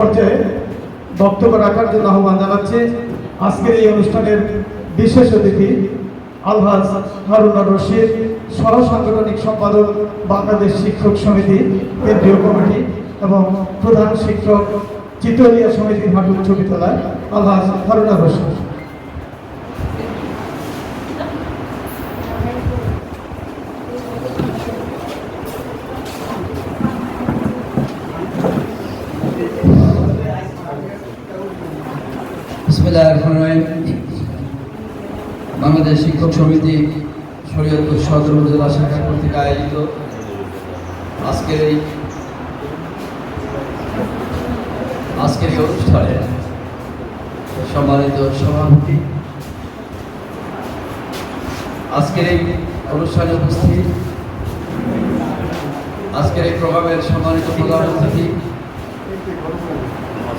পর্যায়ে বক্তব্য রাখার জন্য আহ্বান জানাচ্ছি। আজকের এই অনুষ্ঠানের বিশেষ অতিথি আলহাজ হারুনা রশিদ সহ সাংগঠনিক সম্পাদক, বাংলাদেশ শিক্ষক সমিতি, কেন্দ্রীয় কমিটি এবং প্রধান শিক্ষক চিতলিয়া সমিতির হাটুর বিদ্যালয় আলহাজ হারুনা রশিদ। বাংলাদেশ শিক্ষক সমিতি শরীয়তপুর সদর উপজেলা শাখা কর্তৃক আয়োজিত আজকের এই আজকের এই অনুষ্ঠানে সম্মানিত সভাপতি। আজকের এই অনুষ্ঠানে উপস্থিত আজকের এই প্রোগ্রামের সম্মানিত প্রধান অতিথি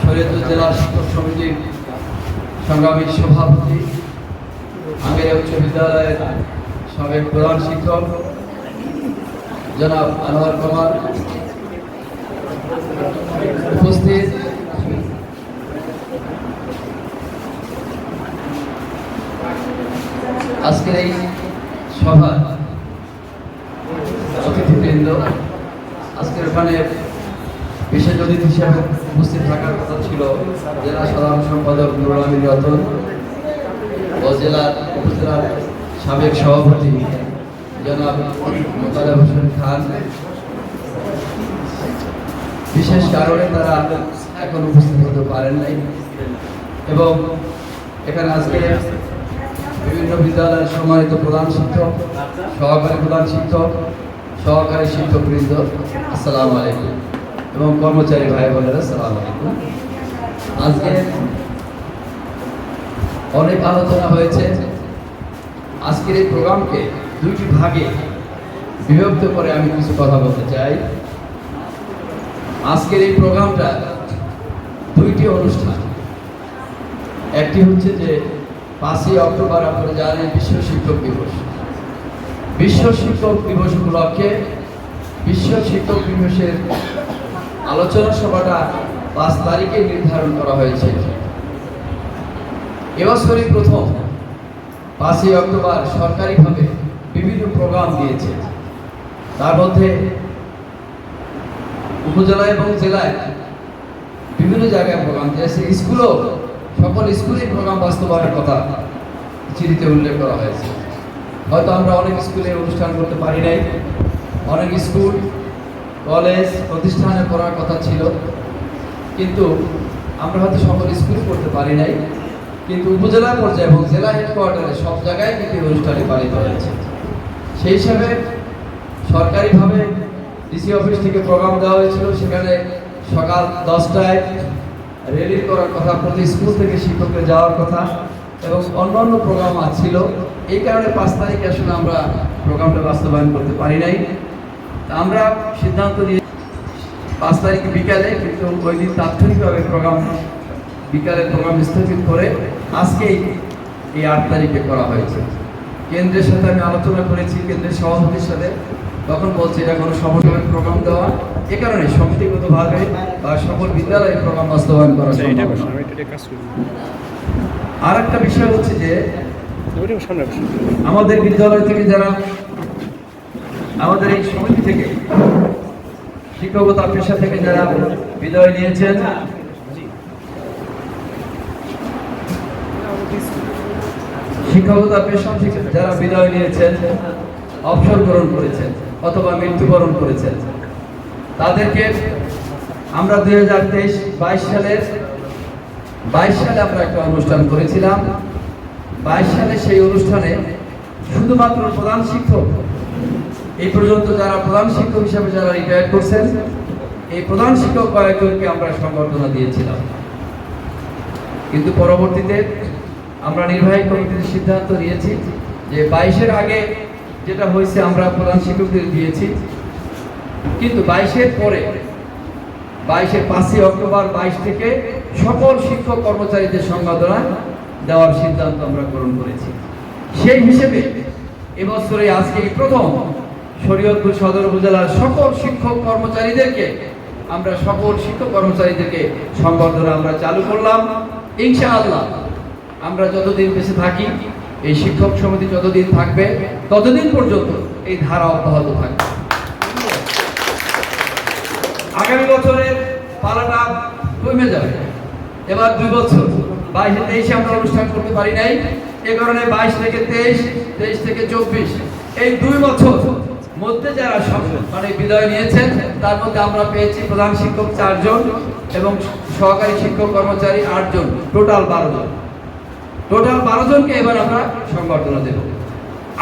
শরীয়তপুর জেলা শিক্ষক সমিতির সংগ্রামী সভাপতি আঙ্গেরিয়া উচ্চ বিদ্যালয়ের সাবেক প্রধান শিক্ষক, জনাব আনোয়ার কুমার। উপস্থিত। আজকের এই সভা অতিথিবৃন্দ, আজকের ওখানে বিশেষ অতিথি হিসেবে উপস্থিত থাকার কথা ছিল জেলা সাধারণ সম্পাদক নুরুল আমিন রতন ও জেলার উপজেলার সাবেক সভাপতি জনাব মোতালেব হোসেন খান। বিশেষ কারণে তারা এখন উপস্থিত হতে পারেন নাই এবং এখানে আজকে বিভিন্ন বিদ্যালয়ের সম্মানিত প্রধান শিক্ষক, সহকারী প্রধান শিক্ষক, সহকারী শিক্ষকবৃন্দ, আসসালামু আলাইকুম। এবং কর্মচারী ভাই বোনেরা আসসালামু আলাইকুম। আজকে অনেক আলোচনা হয়েছে। আজকের এই প্রোগ্রামকে দুইটি ভাগে বিভক্ত করে আমি কিছু কথা বলতে চাই। আজকের এই প্রোগ্রামটা দুইটি অনুষ্ঠান। একটি হচ্ছে যে পাঁচই অক্টোবর, আপনারা জানেন, বিশ্ব শিক্ষক দিবস। বিশ্ব শিক্ষক দিবস উপলক্ষে বিশ্ব শিক্ষক দিবসের আলোচনা সভাটা পাঁচ তারিখে নির্ধারণ করা হয়েছে। এবছরই প্রথম পাঁচই অক্টোবর সরকারিভাবে বিভিন্ন প্রোগ্রাম দিয়েছে। তার মধ্যে উপজেলা এবং জেলায় বিভিন্ন জায়গায় প্রোগ্রাম দিয়েছে। স্কুলও, সকল স্কুলেই প্রোগ্রাম বাস্তবায়নের কথা চিঠিতে উল্লেখ করা হয়েছে। হয়তো আমরা অনেক স্কুলে অনুষ্ঠান করতে পারি নাই। অনেক স্কুল কলেজ প্রতিষ্ঠানে পড়ার কথা ছিল। কিন্তু আমরা হয়তো সকল স্কুলে করতে পারি নাই। কিন্তু উপজেলা পর্যায়ে এবং জেলা হেডকোয়ার্টারে সব জায়গায় কিন্তু এই অনুষ্ঠানটি পালিত হয়েছে। সেই হিসাবে সরকারিভাবে ডিসি অফিস থেকে প্রোগ্রাম দেওয়া হয়েছিল। সেখানে সকাল দশটায় রেলি করার কথা, প্রতি স্কুল থেকে শিক্ষকদের যাওয়ার কথা এবং অন্যান্য প্রোগ্রাম ছিল। এই কারণে পাঁচ তারিখে আসলে আমরা প্রোগ্রামটা বাস্তবায়ন করতে পারি নাই। আমরা সিদ্ধান্ত নিয়ে পাঁচ তারিখ বিকালে কিন্তু ওই দিন তাৎক্ষণিকভাবে প্রোগ্রাম বিকালে প্রোগ্রাম স্থগিত করে আজকেই এই আট তারিখে করা হয়েছে কেন্দ্রের সাথে আমি আলোচনা করেছি কেন্দ্রের সভাপতির সাথে তখন বলছে এটা কোনো সমন্বয়ের প্রোগ্রাম দেওয়া এ কারণে সমিতিগতভাবে বা সকল বিদ্যালয়ে প্রোগ্রাম বাস্তবায়ন করা আচ্ছা। আর একটা বিষয় হচ্ছে যে। আমাদের বিদ্যালয় থেকে যারা আমাদের এই সমিতি থেকে শিক্ষকতা পেশা থেকে যারা বিদায় নিয়েছেন, শিক্ষকতা পেশা থেকে যারা বিদায় নিয়েছেন, অবসর গ্রহণ করেছেন অথবা মৃত্যুবরণ করেছেন, তাদেরকে আমরা দুই হাজার তেইশ বাইশ সালের, বাইশ সালে আমরা একটা অনুষ্ঠান করেছিলাম। বাইশ সালে সেই অনুষ্ঠানে শুধুমাত্র প্রধান শিক্ষক এই পর্যন্ত যারা প্রধান শিক্ষক হিসেবে যারা রিটায়ার করছেন, এই প্রধান শিক্ষক কয়েকজনকে আমরা সংবর্ধনা দিয়েছিলাম। কিন্তু পরবর্তীতে আমরা নির্বাহী কমিটির সিদ্ধান্ত নিয়েছি যে বাইশের আগে যেটা হয়েছে আমরা প্রধান শিক্ষকদের দিয়েছি। কিন্তু বাইশের পরে, বাইশের পাঁচই অক্টোবর বাইশ থেকে সকল শিক্ষক কর্মচারীদের সংবর্ধনা দেওয়ার সিদ্ধান্ত আমরা গ্রহণ করেছি। সেই হিসেবে এবছরে আজকে প্রথম শরীয়তপুর সদর উপজেলার সকল শিক্ষক কর্মচারীদেরকে, আমরা সকল শিক্ষক কর্মচারীদেরকে সংবর্ধনা আমরা চালু করলাম। ইনশাআল্লাহ, আমরা যতদিন বেঁচে থাকি, এই শিক্ষক সমিতি যতদিন থাকবে, ততদিন পর্যন্ত এই ধারা অব্যাহত থাকবে। আগামী বছরের পালাটা কমে যাবে। এবার দুই বছর, বাইশে তেইশে আমরা অনুষ্ঠান করতে পারি নাই। এ কারণে বাইশ থেকে তেইশ তেইশ থেকে চব্বিশ, এই দুই বছর মধ্যে যারা মানে বিদায় নিয়েছেন, তার মধ্যে আমরা পেয়েছি প্রধান শিক্ষক চারজন এবং সহকারী শিক্ষক কর্মচারী আটজন, টোটাল বারো জন। টোটাল বারো জনকে এবার আমরা সংবর্ধনা দেব।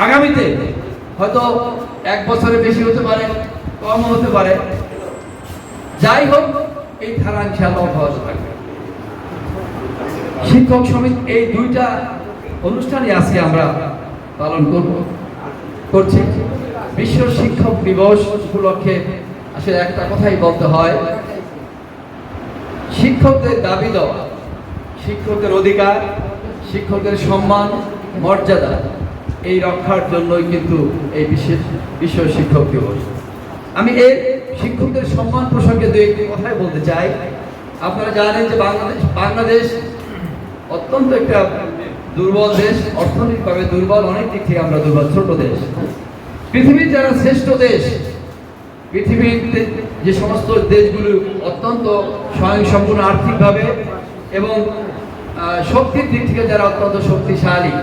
আগামীতে হয়তো এক বছরে বেশি হতে পারে কম হতে পারে। যাই হোক, এই ধারা ইনশাআল্লাহ অব্যাহত থাকবে। শিক্ষক সমিতি, এই দুইটা অনুষ্ঠানই আজকে আমরা পালন করব, করছি। বিশ্ব শিক্ষক দিবস উপলক্ষে আসলে একটা কথাই বলতে হয়। শিক্ষকদের দাবি দেওয়া, শিক্ষকদের অধিকার, শিক্ষকদের সম্মান, মর্যাদা, এই রক্ষার জন্যই কিন্তু এই বিশেষ বিশ্ব শিক্ষক দিবস। আমি এই শিক্ষকদের সম্মান প্রসঙ্গে দু একটি কথাই বলতে চাই। আপনারা জানেন যে বাংলাদেশ বাংলাদেশ অত্যন্ত একটা দুর্বল দেশ, অর্থনৈতিকভাবে দুর্বল, অনেক দিক থেকে আমরা দুর্বল, ছোট দেশ। পৃথিবীর যারা শ্রেষ্ঠ দেশ পৃথিবীতে যে সমস্ত দেশগুলো অত্যন্ত স্বয়ংসম্পূর্ণ আর্থিকভাবে এবং শক্তির দিক থেকে যারা অত্যন্ত শক্তিশালী,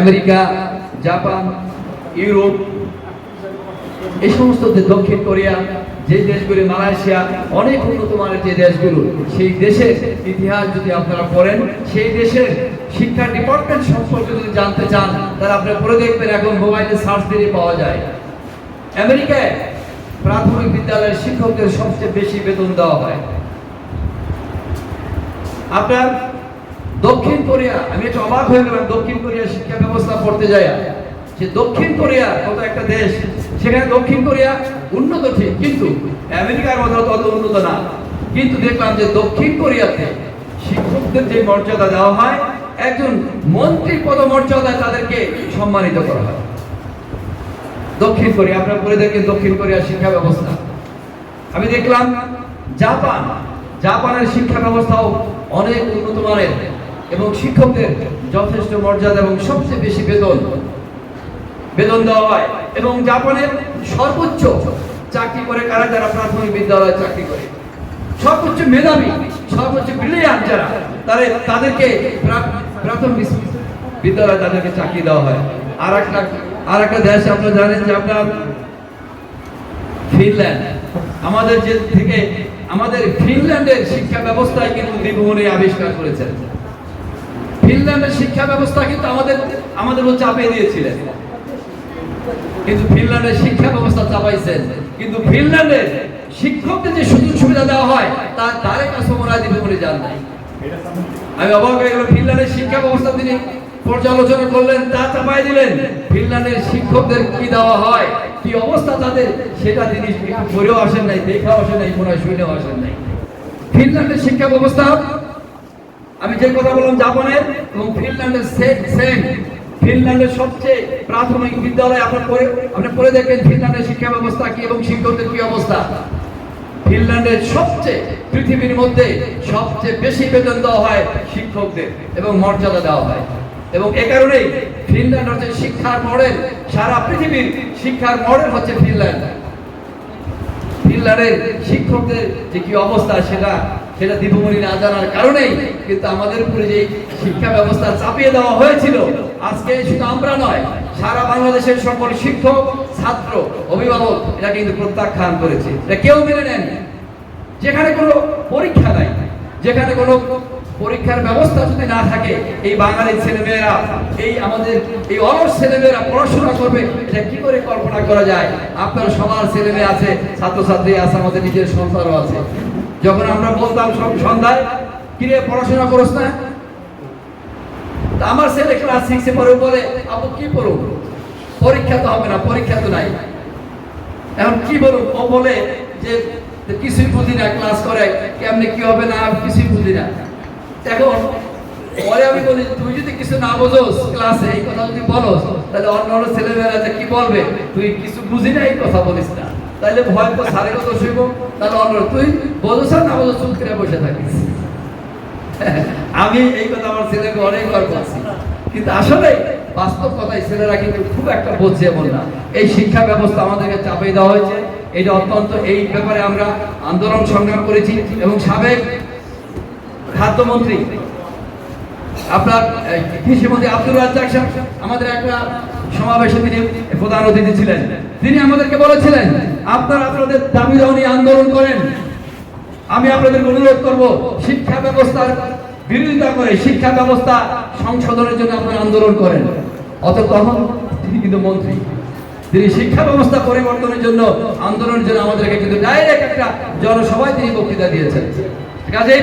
আমেরিকা, জাপান, ইউরোপ, এই সমস্ত দক্ষিণ কোরিয়া যে দেশগুলি মালয়েশিয়া অনেক উন্নত মানের যে দেশগুলো, সেই দেশের ইতিহাস যদি আপনারা পড়েন, সেই দেশের শিক্ষা ডিপার্টমেন্ট সম্পর্কে যদি জানতে চান, তাহলে আপনি পড়ে দেখবেন এখন মোবাইলে সার্চ দিলে পাওয়া যায়। আমেরিকায় প্রাথমিক বিদ্যালয়ের শিক্ষকদের সবচেয়ে বেশি বেতন দেওয়া হয়। আপনার দক্ষিণ কোরিয়া, আমি একটু অবাক হয়ে গেলাম, দক্ষিণ কোরিয়া শিক্ষা ব্যবস্থা পড়তে যায় যে দক্ষিণ কোরিয়া কত একটা দেশ সেখানে দক্ষিণ কোরিয়া উন্নত ঠিক কিন্তু আমেরিকার মতো তত উন্নত না। কিন্তু দেখলাম যে দক্ষিণ কোরিয়াতে শিক্ষকদের যে মর্যাদা দেওয়া হয়, একজন মন্ত্রী পদমর্যাদায় তাদেরকে সম্মানিত করা হয়। দক্ষিণ কোরিয়া, আপনারা পড়ে দেখেন দক্ষিণ কোরিয়ার শিক্ষা ব্যবস্থা। আমি দেখলাম জাপান, জাপানের শিক্ষা ব্যবস্থাও অনেক উন্নত মানের এবং শিক্ষকদের যথেষ্ট মর্যাদা এবং সবচেয়ে বেশি বেতন। বেতন দেওয়া হয়। এবং জাপানের সর্বোচ্চ চাকরি করে কারা? যারা প্রাথমিক বিদ্যালয়ে চাকরি করে। সর্বোচ্চ মেধাবী, সর্বোচ্চ ব্রিলিয়ান্ট যারা, তাদের, তাদেরকে প্রাথমিক বিদ্যালয়ে তাদেরকে চাকরি দেওয়া হয়। আর একটা আর একটা দেশ আপনারা জানেন যে আপনার ফিনল্যান্ড। আমাদের যে থেকে, আমাদের ফিনল্যান্ডের শিক্ষা ব্যবস্থায় কিন্তু দীপমণি আবিষ্কার করেছেন। ফিনল্যান্ডের শিক্ষা ব্যবস্থা কিন্তু আমাদের আমাদের উপর চাপিয়ে দিয়েছিলেন। কিন্তু ফিনল্যান্ডে শিক্ষা ব্যবস্থা চাপাইছেন কিন্তু ফিনল্যান্ডের শিক্ষকদের যে সুযোগ সুবিধা দেওয়া হয় তার তারে কাছে মনে হয় দীপমণি জান নাই। আমি অবাক হয়ে গেলাম, ফিনল্যান্ডের শিক্ষা ব্যবস্থা তিনি পর্যালোচনা করলেন, তা চাপাই দিলেন। ফিনল্যান্ডের শিক্ষকদের কি দেওয়া হয়, কি অবস্থা তাদের, সেটা তিনি পড়েও আসেন নাই, দেখাও আসেন নাই, মনে হয় শুনেও আসেন নাই। ফিনল্যান্ডের শিক্ষা ব্যবস্থা, আমি যে কথা বললাম জাপানের, এবং ফিনল্যান্ডের সেম ফিনল্যান্ডের সবচেয়ে প্রাথমিক বিদ্যালয় আপনার পড়ে আপনি পড়ে দেখেন ফিনল্যান্ডের শিক্ষা ব্যবস্থা কি এবং শিক্ষকদের কি অবস্থা? ফিনল্যান্ডের সবচেয়ে পৃথিবীর মধ্যে সবচেয়ে বেশি বেতন দেওয়া হয় শিক্ষকদের এবং মর্যাদা দেওয়া হয়। এবং এ কারণেই ফিনল্যান্ড হচ্ছে শিক্ষার মডেল। সারা পৃথিবীর শিক্ষার মডেল হচ্ছে ফিনল্যান্ড। ফিনল্যান্ডের শিক্ষকদের যে কি অবস্থা সেটা সেটা দীপমণি না জানার কারণেই কিন্তু আমাদের উপরে যে শিক্ষা ব্যবস্থা চাপিয়ে দেওয়া হয়েছিল আজকে শুধু আমরা নয়, সারা বাংলাদেশের সকল শিক্ষক, ছাত্র, অভিভাবক এটা কিন্তু প্রত্যাখ্যান করেছে। এটা কেউ মেনে নেন যেখানে কোনো পরীক্ষা নাই, যেখানে কোনো পরীক্ষার ব্যবস্থা যদি না থাকে, এই বাঙালির ছেলেমেয়েরা, এই আমাদের, এই অলস ছেলেমেয়েরা পড়াশোনা করবে, এটা কি করে কল্পনা করা যায়? আপনার সবার ছেলেমেয়ে আছে, ছাত্রছাত্রী আছে, আমাদের নিজের সংসারও আছে। যখন আমরা বলতাম সব সন্ধ্যায়, কিরে, পড়াশোনা করস না? আমার ছেলে ক্লাস সিক্সে পড়ে বলে আপু কি পড়ুক? পরীক্ষা তো হবে না, পরীক্ষা তো নাই। এখন কি বলুন ও বলে যে কিছুই বুঝি না ক্লাস করে, কেমনে কি হবে না কিছুই বুঝি না। এখন পরে আমি বলি, তুই যদি কিছু না বোঝোস ক্লাসে এই কথা যদি বলো তাহলে অন্য অন্য ছেলেমেয়েরা যে কি বলবে, তুই কিছু বুঝি না, এই কথা বলিস না। তাহলে ভয় তো সারে কত শুইব, তাহলে অন্য তুই বোঝো স্যার না বোঝো চুপ করে বসে থাকিস। আমি এই কথা আমার ছেলেকে অনেকবার বলছি। কিন্তু আসলে বাস্তব কথাই ছেলেরা কিন্তু খুব একটা বোঝে এমন না। এই শিক্ষা ব্যবস্থা আমাদেরকে চাপিয়ে দেওয়া হয়েছে। এটা অত্যন্ত এই ব্যাপারে আমরা আন্দোলন সংগ্রাম করেছি এবং সাবেক খাদ্যমন্ত্রী আপনার কৃষিমন্ত্রী আব্দুল রাজ্জাক আমাদের একটা সমাবেশে তিনি প্রধান অতিথি ছিলেন। তিনি আমাদেরকে বলেছিলেন, আপনারা আপনাদের দাবি দাওয়া আন্দোলন করেন। আমি আপনাদের অনুরোধ করব, শিক্ষা ব্যবস্থার বিরোধিতা করে শিক্ষা ব্যবস্থা সংশোধনের জন্য আপনারা আন্দোলন করেন। অত তখন তিনি কিন্তু মন্ত্রী। তিনি শিক্ষা ব্যবস্থা পরিবর্তনের জন্য আন্দোলনের জন্য আমাদেরকে কিন্তু ডাইরেক্ট একটা জনসভায় তিনি বক্তৃতা দিয়েছেন। কাজে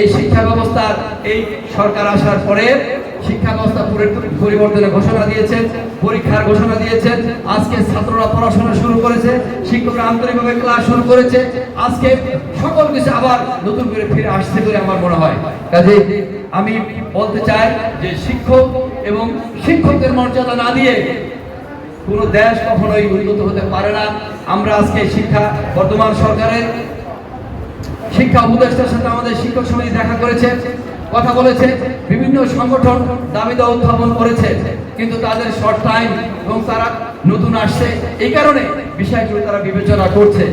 এই শিক্ষা ব্যবস্থার এই সরকার আসার পরে শিক্ষা ব্যবস্থা পরিবর্তনের ঘোষণা দিয়েছেন, পরীক্ষার ঘোষণা দিয়েছেন। আজকে ছাত্ররা পড়াশোনা শুরু করেছে, শিক্ষকরা আন্তরিকভাবে ক্লাস শুরু করেছে। আজকে সকল কিছু আবার নতুন করে ফিরে আসছে বলে আমার মনে হয়। কাজে আমি বলতে চাই যে শিক্ষক এবং শিক্ষকদের মর্যাদা না দিয়ে কোনো দেশ কখনোই উন্নত হতে পারে না। আমরা আজকে শিক্ষা বর্তমান সরকারের শিক্ষা উপদেষ্টার সাথে আমাদের শিক্ষক সমিতি দেখা করেছে। কথা বলেছে, বিভিন্ন সংগঠন দাবি দেওয়া উত্থাপন করেছে, কিন্তু তাদের শর্ট টাইম এবং তারা নতুন আসছে। এই কারণে বিষয়গুলো তারা বিবেচনা করছে।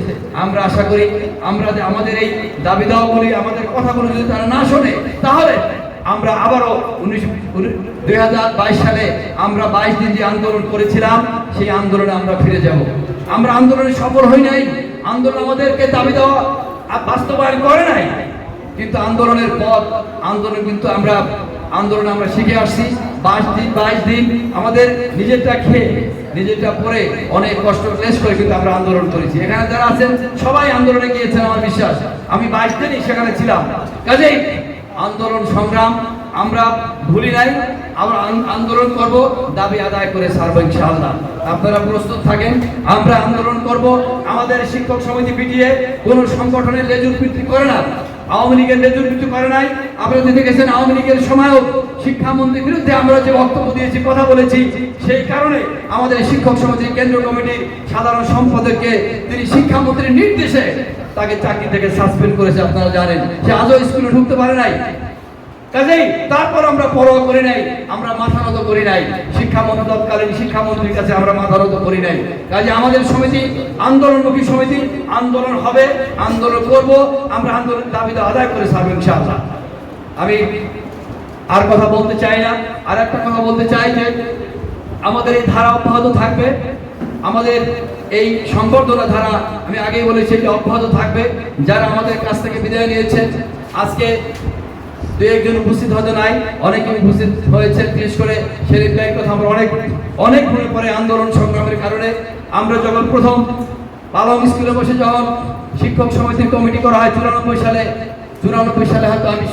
আমরা আশা করি আমরা আমাদের এই দাবি দেওয়াগুলি, আমাদের কথাগুলো যদি তারা না শোনে, তাহলে আমরা আবারও উনিশ দুই সালে আমরা বাইশ দিন যে আন্দোলন করেছিলাম, সেই আন্দোলনে আমরা ফিরে যাব। আমরা আন্দোলনে সফল হই নাই। আন্দোলন আমাদেরকে দাবি দেওয়া বাস্তবায়ন করে নাই। কিন্তু আন্দোলনের পথ আন্দোলন কিন্তু আমরা, আন্দোলন আমরা শিখে আসছি। বাইশ দিন বাইশ দিন আমাদের নিজেরটা খেয়ে, নিজেরটা পরে অনেক কষ্ট ক্লেশ করে কিন্তু আমরা আন্দোলন করেছি। এখানে যারা আছেন, সবাই আন্দোলনে গিয়েছেন, আমার বিশ্বাস। আমি বাইশ দিনই সেখানে ছিলাম। কাজেই আন্দোলন সংগ্রাম আমরা ভুলি নাই। আমরা আন্দোলন করব, দাবি আদায় করে ছাড়বো ইনশাআল্লাহ। আপনারা প্রস্তুত থাকেন, আমরা আন্দোলন করব। আমাদের শিক্ষক সমিতি পিটিয়ে কোনো সংগঠনের লেজুর বৃদ্ধি করে না। আওয়ামী লীগের বৃদ্ধি করে নাই। আপনারা যদি গেছেন আওয়ামী লীগের সময়ও শিক্ষামন্ত্রীর বিরুদ্ধে আমরা যে বক্তব্য দিয়েছি, কথা বলেছি, সেই কারণে আমাদের শিক্ষক সমাজের কেন্দ্রীয় কমিটির সাধারণ সম্পাদককে তিনি শিক্ষামন্ত্রীর নির্দেশে তাকে চাকরি থেকে সাসপেন্ড করেছে, আপনারা জানেন। সে আজও স্কুলে ঢুকতে পারে নাই। কাজেই তারপর আমরা পরোয়া করি নাই, আমরা মাথা নত করি নাই শিক্ষামন্ত্রী তৎকালীন শিক্ষামন্ত্রীর কাছে আমরা মাথা নত করি নাই। কাজে আমাদের সমিতি, আন্দোলনমুখী সমিতি, আন্দোলন হবে, আন্দোলন করব, আমরা আন্দোলন দাবিটা আদায় করে ছাড়বো ইনশাআল্লাহ। আমি আর কথা বলতে চাই না, আর একটা কথা বলতে চাই যে আমাদের এই ধারা অব্যাহত থাকবে, আমাদের এই সংবর্ধনা ধারা, আমি আগেই বলেছি এটি অব্যাহত থাকবে, যারা আমাদের কাছ থেকে বিদায় নিয়েছে আজকে দু উপস্থিত হয়তো নাই, অনেকে উপস্থিত হয়েছে বিশেষ করে শেরিফ ভাইয়ের কথা আমরা অনেক অনেক মনে পরে আন্দোলন সংগ্রামের কারণে। আমরা যখন প্রথম পালং স্কুলে বসে যখন শিক্ষক সমিতির কমিটি করা হয়, চুরানব্বই সালে চুরানব্বই সালে হয়তো আমি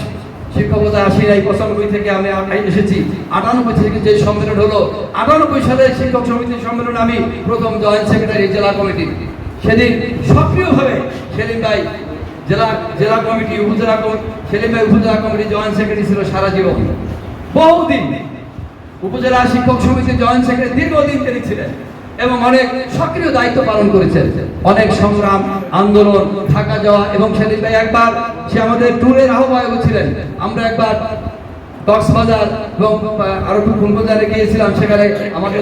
শিক্ষকতা আসি নাই, পঁচানব্বই থেকে আমি এসেছি। আটানব্বই থেকে যে সম্মেলন হলো, আটানব্বই সালে শিক্ষক সমিতির সম্মেলন আমি প্রথম জয়েন্ট সেক্রেটারি জেলা কমিটি। সেদিন সক্রিয়ভাবে সেলিম ভাই জেলা জেলা কমিটি উপজেলা ভাই উপজেলা কমিটি জয়েন্ট সেক্রেটারি ছিল সারা জীবন। বহুদিন উপজেলা শিক্ষক সমিতির জয়েন্ট সেক্রেটারি দীর্ঘদিন তিনি ছিলেন এবং অনেক সক্রিয় দায়িত্ব পালন করেছেন। অনেক সংগ্রাম, আন্দোলন, থাকা যাওয়া এবং সেলিম ভাই একবার সে আমাদের ট্যুরের আহ্বায়ক ছিলেন। আমরা একবার কক্সবাজার এবং আরও বাজারে গিয়েছিলাম। সেখানে আমাদের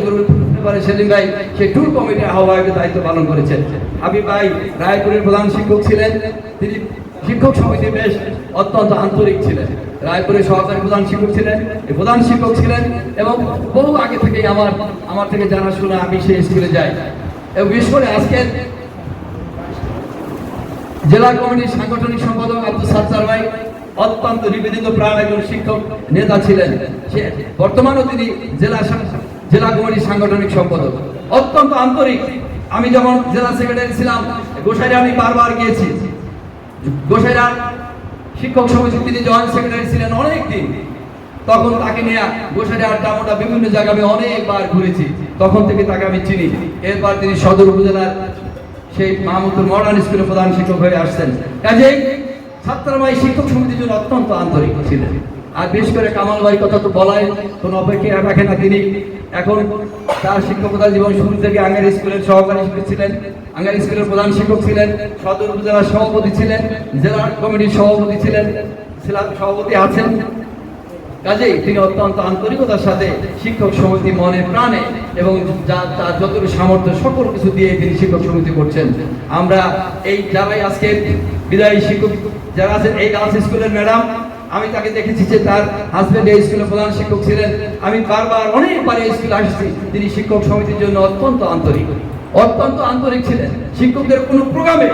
ব্যাপারে সেলিম ভাই সেই ট্যুর কমিটির আহ্বায়কের দায়িত্ব পালন করেছেন। আমি ভাই রায়পুরের প্রধান শিক্ষক ছিলেন। শিক্ষক সমিতি বেশ অত্যন্ত আন্তরিক ছিলেন। রায়পুরের সহকারী প্রধান শিক্ষক ছিলেন প্রধান শিক্ষক ছিলেন এবং বহু আগে থেকেই আমার আমার থেকে জানাশোনা আমি সেই স্কুলে যাই। এবং বিশেষ করে আজকে জেলা কমিটির সাংগঠনিক সম্পাদক আব্দুল সাত্তার ভাই অত্যন্ত নিবেদিত প্রাণ একজন শিক্ষক নেতা ছিলেন। সে বর্তমানেও তিনি জেলা জেলা কমিটির সাংগঠনিক সম্পাদক। অত্যন্ত আন্তরিক। আমি যখন জেলা সেক্রেটারি ছিলাম গোসাইরে আমি বারবার গিয়েছি। গোসাইরা শিক্ষক সমিতির তিনি জয়েন্ট সেক্রেটারি ছিলেন অনেক দিন তখন তাকে নিয়ে গোসাইরে আড্ডা মোটা বিভিন্ন জায়গায় আমি অনেকবার ঘুরেছি। তখন থেকে তাকে আমি চিনি। এরপর তিনি সদর উপজেলার সেই মাহমুদুর মডার্ন স্কুলের প্রধান শিক্ষক হয়ে আসছেন। কাজে ছাত্রবাই শিক্ষক সমিতির জন্য অত্যন্ত আন্তরিক ছিলেন। আর বিশেষ করে কামাল ভাই কথা তো বলাই কোনো অপেক্ষা রাখে না তিনি। এখন তার শিক্ষকতা জীবন শুরু থেকে আঙ্গার স্কুলের সহকারী শিক্ষক ছিলেন। আঙ্গার স্কুলের প্রধান শিক্ষক ছিলেন, সদর উপজেলার সভাপতি ছিলেন, জেলা কমিটির সভাপতি ছিলেন সভাপতি আছেন। কাজেই তিনি অত্যন্ত আন্তরিকতার সাথে শিক্ষক সমিতি মনে প্রাণে এবং যা তার যতটুকু সামর্থ্য, সকল কিছু দিয়ে তিনি শিক্ষক সমিতি করছেন। আমরা এই যারাই আজকে বিদায়ী শিক্ষক যারা আছেন, এই গার্লস স্কুলের ম্যাডাম আমি তাকে দেখেছি যে তার হাজবেন্ড এই স্কুলের প্রধান শিক্ষক ছিলেন। আমি বারবার অনেকবার এই স্কুলে আসছি। তিনি শিক্ষক সমিতির জন্য অত্যন্ত আন্তরিক। অত্যন্ত আন্তরিক ছিলেন। শিক্ষকদের কোনো প্রোগ্রামে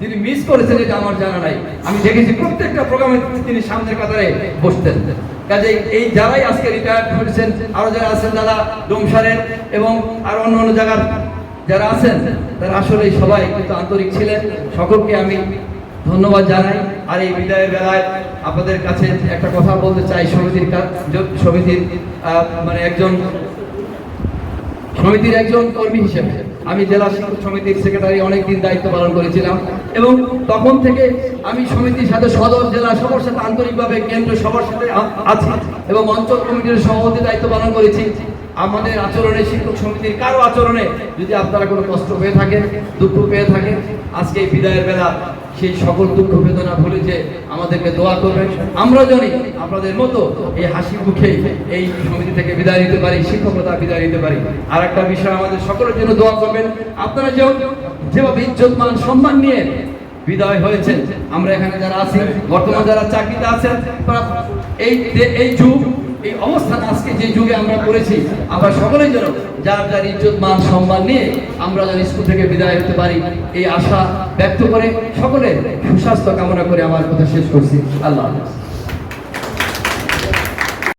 তিনি মিস করেছেন এটা আমার জানা নাই। আমি দেখেছি প্রত্যেকটা প্রোগ্রামে তিনি সামনের কাতারে বসতেন। কাজে এই যারাই আজকে রিটায়ার্ড করেছেন আরও যারা আছেন দাদা ডোমসারের এবং আর অন্য অন্য জায়গার যারা আছেন, তারা আসলে সবাই কিন্তু আন্তরিক ছিলেন। সকলকে আমি ধন্যবাদ জানাই। আর এই বিদায়ের বেলায় আপনাদের কাছে একটা কথা বলতে চাই সমিতির সমিতির মানে একজন সমিতির একজন কর্মী হিসেবে। আমি জেলা সমিতির সেক্রেটারি অনেকদিন দায়িত্ব পালন করেছিলাম এবং তখন থেকে আমি সমিতির সাথে সদর জেলা সবার সাথে আন্তরিকভাবে কেন্দ্র সবার সাথে আছি এবং অঞ্চল কমিটির সভাপতি দায়িত্ব পালন করেছি। আমাদের আচরণে শিক্ষক সমিতির কারও আচরণে যদি আপনারা কোনো কষ্ট পেয়ে থাকেন, দুঃখ পেয়ে থাকেন, আজকে বিদায়ের বেলা সেই সকল দুঃখ বেদনা ভুলে যে আমাদেরকে দোয়া করবেন। আমরা জানি আপনাদের মতো এই হাসি মুখে এই সমিতি থেকে বিদায় নিতে পারি, শিক্ষকতা বিদায় নিতে পারি। আর একটা বিষয় আমাদের সকলের জন্য দোয়া করবেন। আপনারা যে যেভাবে ইজ্জত, মান, সম্মান নিয়ে বিদায় হয়েছেন, আমরা এখানে যারা আছি, বর্তমান যারা চাকরিতে আছেন এই এই যুগ এই অবস্থান আজকে যে যুগে আমরা করেছি, আমরা সকলেই যেন যার যার ইজ্জত, মান, সম্মান নিয়ে আমরা যেন স্কুল থেকে বিদায় হতে পারি, এই আশা ব্যক্ত করে সকলের সুস্বাস্থ্য কামনা করে আমার কথা শেষ করছি। আল্লাহ হাফেজ।